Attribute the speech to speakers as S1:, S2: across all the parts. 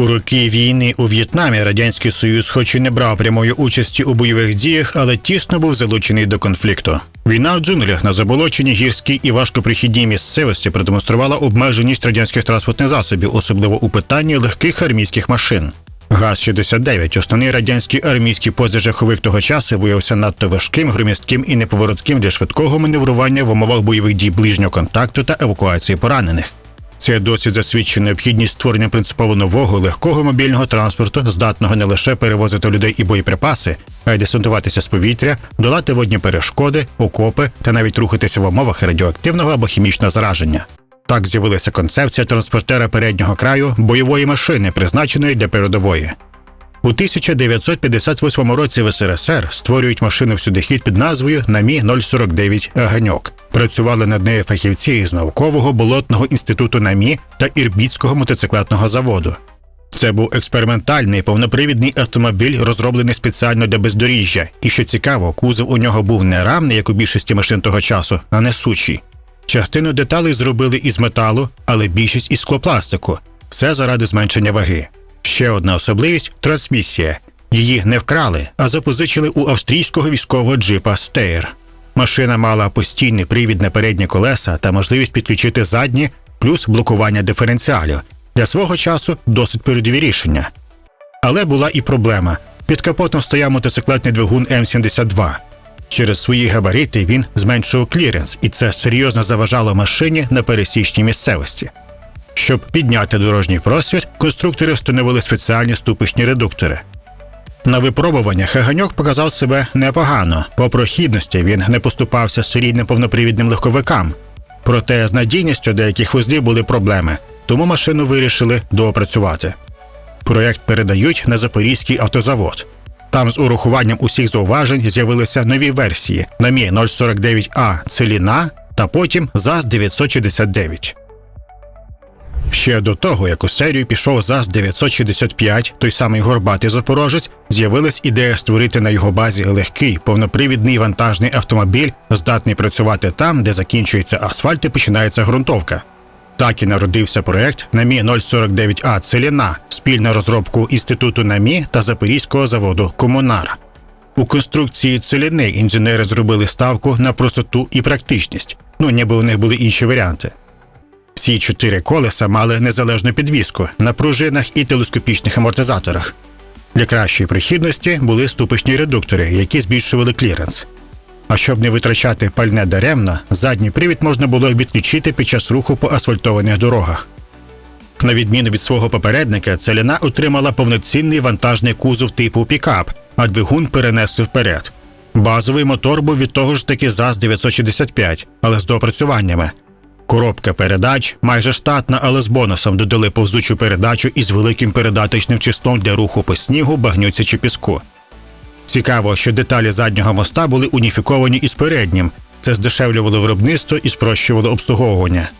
S1: У роки війни у В'єтнамі Радянський Союз, хоч і не брав прямої участі у бойових діях, але тісно був залучений до конфлікту. Війна в джунглях на заболоченій гірській і важкопрохідній місцевості продемонструвала обмеженість радянських транспортних засобів, особливо у питанні легких армійських машин. ГАЗ-69, основний радянський армійський позажаховик того часу, виявився надто важким, громістким і неповоротким для швидкого маневрування в умовах бойових дій ближнього контакту та евакуації поранених. Це досить засвідчує необхідність створення принципово нового легкого мобільного транспорту, здатного не лише перевозити людей і боєприпаси, а й десантуватися з повітря, долати водні перешкоди, окопи та навіть рухатися в умовах радіоактивного або хімічного зараження. Так з'явилася концепція транспортера переднього краю бойової машини, призначеної для передової. У 1958 році в СРСР створюють машину всюдихід під назвою Намі 049 Ганьок. Працювали над нею фахівці із наукового болотного інституту НАМІ та Ірбітського мотоциклетного заводу. Це був експериментальний повнопривідний автомобіль, розроблений спеціально для бездоріжжя. І що цікаво, кузов у нього був не рамний, як у більшості машин того часу, а несучий. Частину деталей зробили із металу, але більшість із склопластику. Все заради зменшення ваги. Ще одна особливість трансмісія. Її не вкрали, а запозичили у австрійського військового джипа Стейр. Машина мала постійний привід на передні колеса та можливість підключити задні, плюс блокування диференціалів. Для свого часу досить передові рішення. Але була і проблема. Під капотом стояв мотоциклетний двигун М72. Через свої габарити він зменшував кліренс, і це серйозно заважало машині на пересічній місцевості. Щоб підняти дорожній просвіт, конструктори встановили спеціальні ступичні редуктори. На випробуваннях Гаганьок показав себе непогано. По прохідності він не поступався серійним повнопривідним легковикам. Проте з надійністю деяких вузлів були проблеми, тому машину вирішили доопрацювати. Проєкт передають на Запорізький автозавод. Там з урахуванням усіх зауважень з'явилися нові версії намі 049А Целіна та потім ЗАЗ 969. Ще до того, як у серію пішов ЗАЗ 965, той самий горбатий запорожець, з'явилась ідея створити на його базі легкий повнопривідний вантажний автомобіль, здатний працювати там, де закінчується асфальт і починається ґрунтовка. Так і народився проект НАМІ 049А Целіна, спільна розробку інституту НАМІ та Запорізького заводу Комунар. У конструкції целіни інженери зробили ставку на простоту і практичність, ну ніби у них були інші варіанти. Всі чотири колеса мали незалежну підвіску на пружинах і телескопічних амортизаторах. Для кращої прихідності були ступичні редуктори, які збільшували кліренс. А щоб не витрачати пальне даремно, задній привід можна було відключити під час руху по асфальтованих дорогах. На відміну від свого попередника, целіна отримала повноцінний вантажний кузов типу пікап, а двигун перенесли вперед. Базовий мотор був від того ж таки ЗАЗ 965, але з доопрацюваннями. Коробка передач майже штатна, але з бонусом додали повзучу передачу із великим передаточним числом для руху по снігу, багнюці чи піску. Цікаво, що деталі заднього моста були уніфіковані із переднім. Це здешевлювало виробництво і спрощувало обслуговування.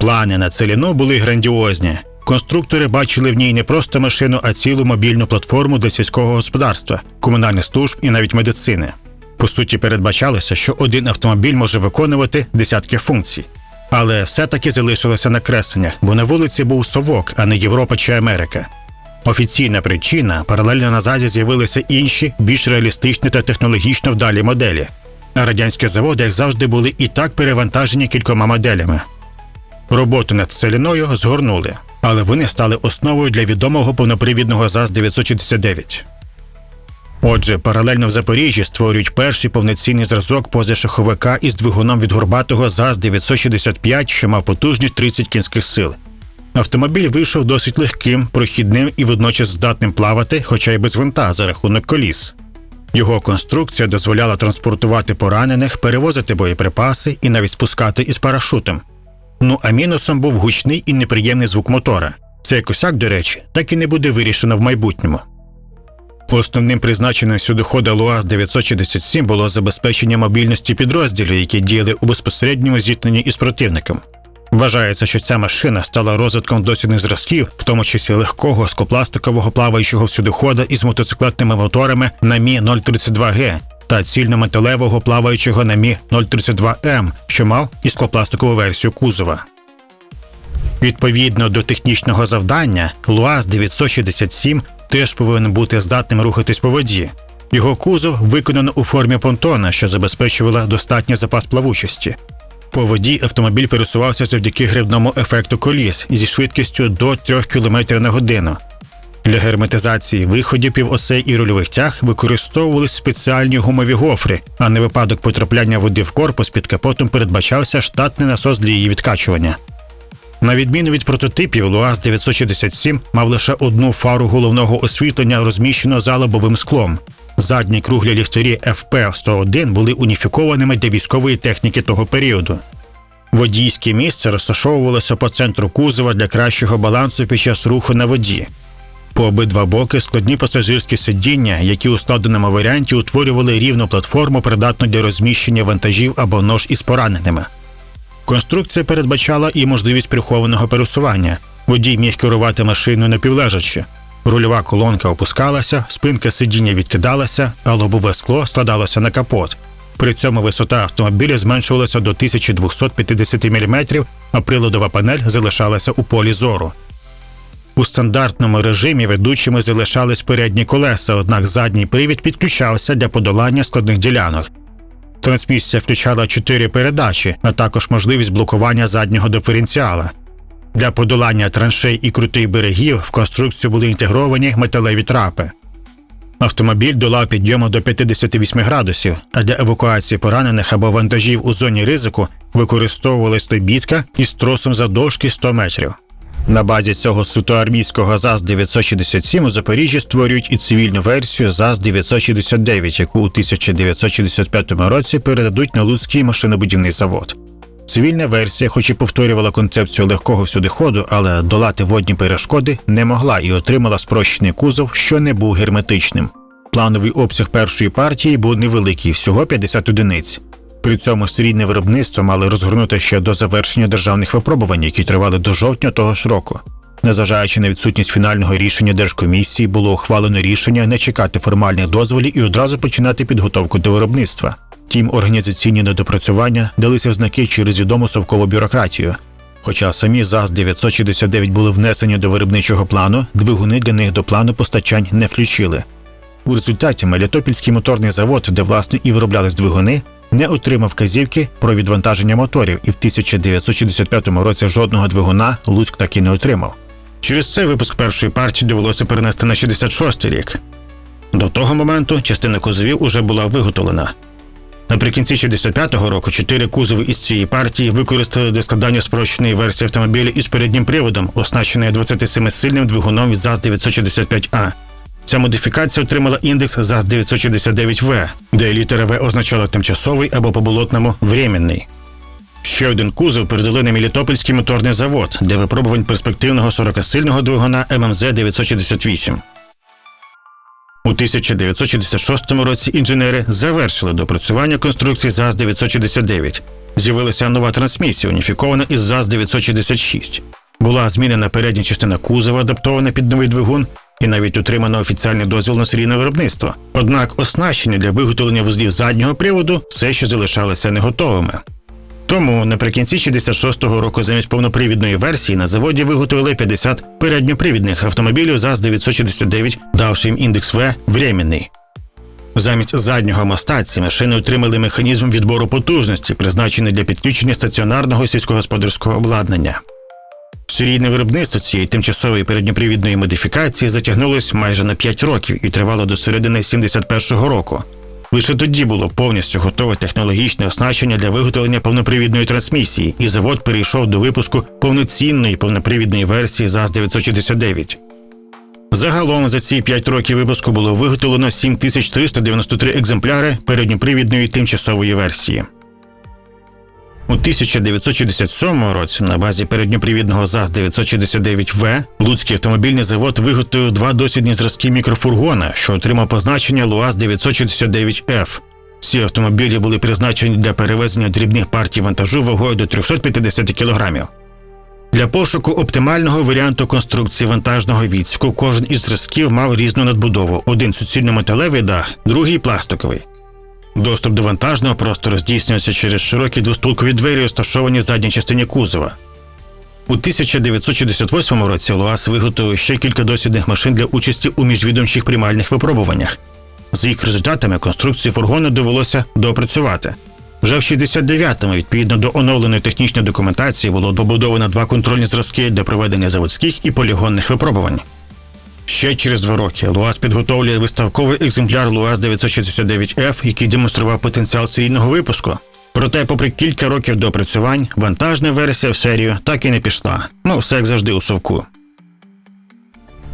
S1: Плани на целіну були грандіозні. Конструктори бачили в ній не просто машину, а цілу мобільну платформу для сільського господарства, комунальних служб і навіть медицини. По суті, передбачалося, що один автомобіль може виконувати десятки функцій. Але все-таки залишилося на кресленнях, бо на вулиці був совок, а не Європа чи Америка. Офіційна причина паралельно на ЗАЗі з'явилися інші, більш реалістичні та технологічно вдалі моделі. А радянські заводи, як завжди, були і так перевантажені кількома моделями. Роботу над целіною згорнули, але вони стали основою для відомого повнопривідного ЗАЗ 969. Отже, паралельно в Запоріжжі створюють перший повноцінний зразок позашаховика із двигуном від горбатого ЗАЗ 965, що мав потужність 30 кінських сил. Автомобіль вийшов досить легким, прохідним і водночас здатним плавати, хоча й без винта за рахунок коліс. Його конструкція дозволяла транспортувати поранених, перевозити боєприпаси і навіть спускати із парашутом. Ну а мінусом був гучний і неприємний звук мотора. Цей косяк, до речі, так і не буде вирішено в майбутньому. Основним призначенням сюдохода ЛУАЗ 967 було забезпечення мобільності підрозділів, які діяли у безпосередньому зіткненні із противником. Вважається, що ця машина стала розвитком досвідних зразків, в тому числі легкого скопластикового плаваючого всюдохода із мотоциклетними моторами на Мі 032Г та цільнометалевого плаваючого на Мі 032М, що мав і склопластикову версію кузова. Відповідно до технічного завдання, ЛУАЗ 967 теж повинен бути здатним рухатись по воді. Його кузов виконано у формі понтона, що забезпечувала достатній запас плавучості. По воді автомобіль пересувався завдяки грибному ефекту коліс зі швидкістю до 3 км на годину. Для герметизації виходів півосей і рульових тяг використовувались спеціальні гумові гофри, а на випадок потрапляння води в корпус під капотом передбачався штатний насос для її відкачування. На відміну від прототипів, ЛуАЗ 967 мав лише одну фару головного освітлення, розміщену за лобовим склом. Задні круглі ліхтарі FP-101 були уніфікованими для військової техніки того періоду. Водійське місце розташовувалося по центру кузова для кращого балансу під час руху на воді. По обидва боки складні пасажирські сидіння, які у складеному варіанті утворювали рівну платформу, придатну для розміщення вантажів або нож із пораненими. Конструкція передбачала і можливість прихованого пересування. Водій міг керувати машиною напівлежачи. Рульова колонка опускалася, спинка сидіння відкидалася, а лобове скло складалося на капот. При цьому висота автомобіля зменшувалася до 1250 мм, а приладова панель залишалася у полі зору. У стандартному режимі ведучими залишались передні колеса, однак задній привід підключався для подолання складних ділянок. Трансмісія включала чотири передачі, а також можливість блокування заднього диференціала. Для подолання траншей і крутих берегів в конструкцію були інтегровані металеві трапи. Автомобіль долав підйому до 58 градусів, а для евакуації поранених або вантажів у зоні ризику використовувалась тобітка із тросом завдовжки 100 метрів. На базі цього суто армійського ЗАЗ 967 у Запоріжжі створюють і цивільну версію ЗАЗ 969, яку у 1965 році передадуть на Луцький машинобудівний завод. Цивільна версія, хоч і повторювала концепцію легкого всюдиходу, але долати водні перешкоди не могла і отримала спрощений кузов, що не був герметичним. Плановий обсяг першої партії був невеликий, всього 50 одиниць. При цьому серійне виробництво мали розгорнути ще до завершення державних випробувань, які тривали до жовтня того ж року. Незважаючи на відсутність фінального рішення Держкомісії, було ухвалено рішення не чекати формальних дозволів і одразу починати підготовку до виробництва. Тім організаційні недопрацювання далися в знаки через відому совкову бюрократію. Хоча самі ЗАЗ-969 були внесені до виробничого плану, двигуни для них до плану постачань не включили. У результаті Мелітопільський моторний завод, де власне і вироблялись двигуни, не отримав вказівки про відвантаження моторів, і в 1965 році жодного двигуна Луцьк так і не отримав. Через це випуск першої партії довелося перенести на 66-й рік. До того моменту частина кузовів уже була виготовлена. Наприкінці 65-го року чотири кузови із цієї партії використали для складання спрощеної версії автомобіля із переднім приводом, оснащеної 27-сильним двигуном від ЗАЗ-965А. Ця модифікація отримала індекс ЗАЗ-969В, де літера В означала тимчасовий або по-болотному временний. Ще один кузов передали на Мелітопольський моторний завод для випробувань перспективного 40-сильного двигуна ММЗ-968. У 1966 році інженери завершили допрацювання конструкції ЗАЗ-969. З'явилася нова трансмісія, уніфікована із ЗАЗ-966. Була змінена передня частина кузова, адаптована під новий двигун, і навіть отримано офіціальний дозвіл на серійне виробництво. Однак оснащення для виготовлення вузлів заднього приводу все ще залишалися не готовими. Тому наприкінці 66-го року замість повнопривідної версії на заводі виготовили 50 передньопривідних автомобілів ЗАЗ-969, давши їм індекс В временний. Замість заднього моста ці машини отримали механізм відбору потужності, призначений для підключення стаціонарного сільськогосподарського обладнання. Серійне виробництво цієї тимчасової передньопривідної модифікації затягнулось майже на 5 років і тривало до середини 71-го року. Лише тоді було повністю готове технологічне оснащення для виготовлення повнопривідної трансмісії, і завод перейшов до випуску повноцінної повнопривідної версії ЗАЗ-969. Загалом за ці 5 років випуску було виготовлено 7393 екземпляри передньопривідної тимчасової версії. У 1967 році на базі передньопривідного ЗАЗ-969В Луцький автомобільний завод виготовив два дослідні зразки мікрофургона, що отримав позначення ЛуАЗ-969Ф. Ці автомобілі були призначені для перевезення дрібних партій вантажу вагою до 350 кг. Для пошуку оптимального варіанту конструкції вантажного відсіку кожен із зразків мав різну надбудову: один суцільно-металевий дах, другий пластиковий. Доступ до вантажного простору здійснювався через широкі двостулкові двері, розташовані в задній частині кузова. У 1968 році ЛУАЗ виготовив ще кілька дослідних машин для участі у міжвідомчих приймальних випробуваннях. За їх результатами конструкцію фургону довелося доопрацювати. Вже в 69-му, відповідно до оновленої технічної документації, було добудовано два контрольні зразки для проведення заводських і полігонних випробувань. Ще через два роки ЛУАЗ підготовлює виставковий екземпляр ЛУАЗ 969F, який демонстрував потенціал серійного випуску. Проте, попри кілька років доопрацювань, вантажна версія в серію так і не пішла. Ну, все як завжди у совку.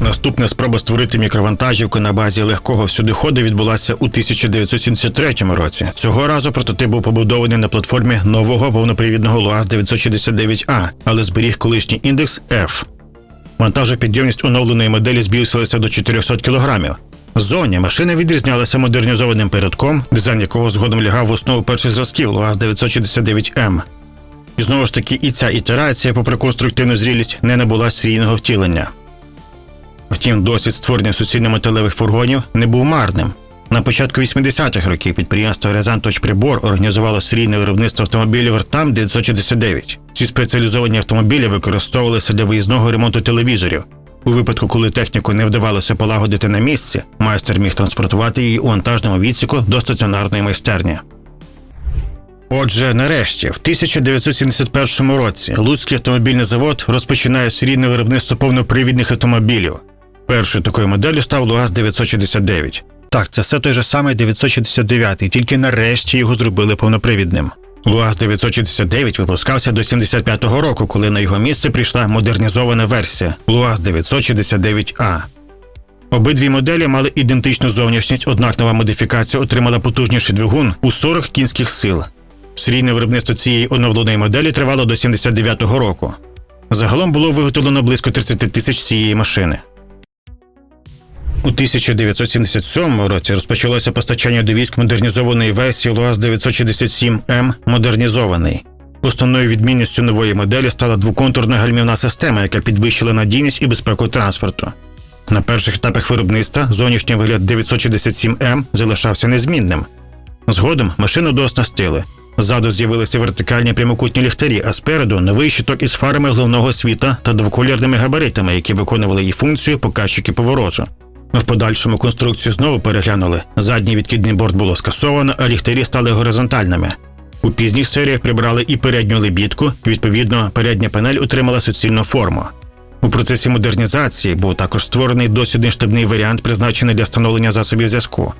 S1: Наступна спроба створити мікровантажівку на базі легкого всюдиходу відбулася у 1973 році. Цього разу прототип був побудований на платформі нового повнопривідного ЛУАЗ 969А, але зберіг колишній індекс F. Вантажопідйомність оновленої моделі збільшилася до 400 кг. Ззовні машина відрізнялася модернізованим передком, дизайн якого згодом лягав в основу перших зразків ЛУАЗ 969М. І знову ж таки, і ця ітерація, попри конструктивну зрілість, не набула серійного втілення. Втім, досвід створення суцільно-металевих фургонів не був марним. На початку 80-х років підприємство Рязанточприбор організувало серійне виробництво автомобілів РТАМ 969. Ці спеціалізовані автомобілі використовувалися для виїзного ремонту телевізорів. У випадку, коли техніку не вдавалося полагодити на місці, майстер міг транспортувати її у вантажному відсіку до стаціонарної майстерні. Отже, нарешті, в 1971 році Луцький автомобільний завод розпочинає серійне виробництво повнопривідних автомобілів. Першою такою моделлю став ЛуАЗ 969. Так, це все той же самий 969, тільки нарешті його зробили повнопривідним. ЛуАЗ 969 випускався до 75-го року, коли на його місце прийшла модернізована версія ЛуАЗ 969А. Обидві моделі мали ідентичну зовнішність, однак нова модифікація отримала потужніший двигун у 40 кінських сил. Серійне виробництво цієї оновленої моделі тривало до 79-го року. Загалом було виготовлено близько 30 тисяч цієї машини. У 1977 році розпочалося постачання до військ модернізованої версії ЛуАЗ 967М модернізований. Основною відмінністю нової моделі стала двоконтурна гальмівна система, яка підвищила надійність і безпеку транспорту. На перших етапах виробництва зовнішній вигляд 967М залишався незмінним. Згодом машину дооснастили. Ззаду з'явилися вертикальні прямокутні ліхтарі, а спереду новий щиток із фарами головного світа та двоколірними габаритами, які виконували її функцію показчики повороту. В подальшому конструкцію знову переглянули. Задній відкидний борт було скасовано, а ліхтарі стали горизонтальними. У пізніх серіях прибрали і передню лебідку, відповідно, передня панель отримала суцільну форму. У процесі модернізації був також створений дослідний штабний варіант, призначений для встановлення засобів зв'язку.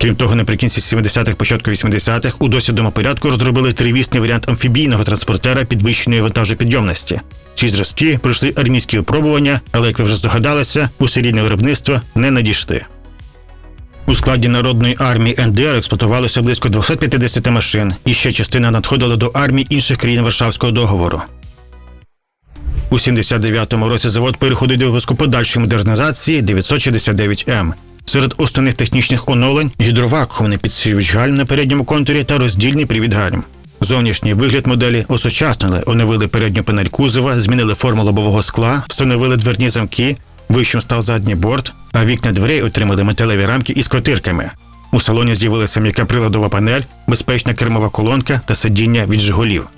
S1: Крім того, наприкінці 70-х, початку 80-х у дослідному порядку розробили тривісний варіант амфібійного транспортера підвищеної вантажопідйомності. Ці зразки пройшли армійські випробування, але, як ви вже здогадалися, у серійне виробництво не надійшли. У складі Народної армії НДР експлуатувалося близько 250 машин, і ще частина надходила до армії інших країн Варшавського договору. У 79-му році завод переходить до випуску подальшої модернізації 969М. Серед основних технічних оновлень гідровакуумний підсилювач гальм на передньому контурі та роздільний привід гальм. Зовнішній вигляд моделі осучаснили, оновили передню панель кузова, змінили форму лобового скла, встановили дверні замки, вищим став задній борт, а вікна дверей отримали металеві рамки із котирками. У салоні з'явилася м'яка приладова панель, безпечна кермова колонка та сидіння від Жигулів.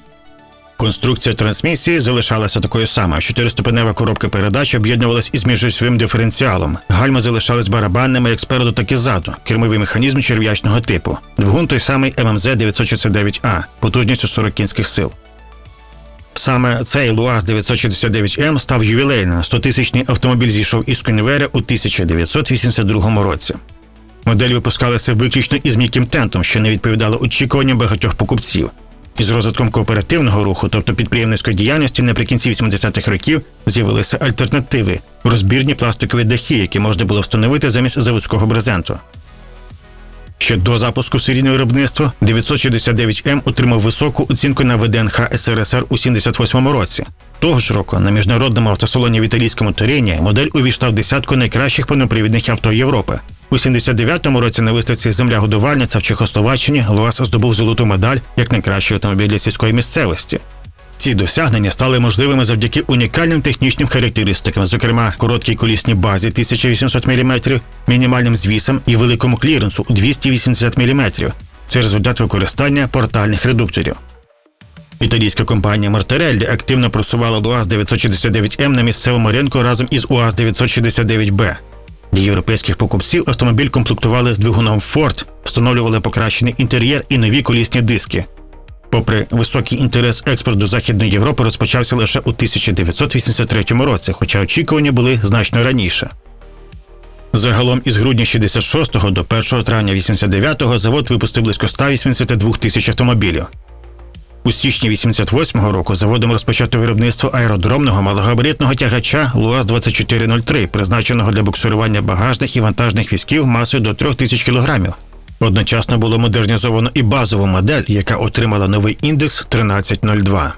S1: Конструкція трансмісії залишалася такою самою. Чотириступенева коробка передач об'єднувалась із міжосьовим диференціалом. Гальма залишались барабанними як спереду, так і ззаду. Кермовий механізм черв'ячного типу. Двигун той самий ММЗ 969А, потужністю 40 кінських сил. Саме цей ЛуАЗ 969М став ювілейним. 100-тисячний автомобіль зійшов із конвейера у 1982 році. Модель випускалася виключно із м'яким тентом, що не відповідало очікуванням багатьох покупців. Із розвитком кооперативного руху, тобто підприємницької діяльності, наприкінці 80-х років з'явилися альтернативи розбірні пластикові дахи, які можна було встановити замість заводського брезенту. Ще до запуску серійного виробництва 969М отримав високу оцінку на ВДНХ СРСР у 78-му році. Того ж року на міжнародному автосалоні в італійському Торіні модель увійшла в десятку найкращих повнопривідних авто Європи. У 79-му році на виставці Земля годувальниця в Чехословаччині Луас здобув золоту медаль як найкращий автомобіль для сільської місцевості. Ці досягнення стали можливими завдяки унікальним технічним характеристикам, зокрема короткій колісній базі 1800 мм, мінімальним звісам і великому кліренсу у 280 мм. Це результат використання портальних редукторів. Італійська компанія Мартиреллі активно просувала УАЗ 969М на місцевому ринку разом із УАЗ 969Б. Для європейських покупців автомобіль комплектували двигуном Ford, встановлювали покращений інтер'єр і нові колісні диски. Попри високий інтерес експорт до Західної Європи розпочався лише у 1983 році, хоча очікування були значно раніше. Загалом із грудня 66 до 1 травня 89 завод випустив близько 182 тисяч автомобілів. У січні 88-го року заводом розпочато виробництво аеродромного малогабаритного тягача ЛУАЗ-2403, призначеного для буксирування багажних і вантажних візків масою до 3000 кг. Одночасно було модернізовано і базову модель, яка отримала новий індекс 1302.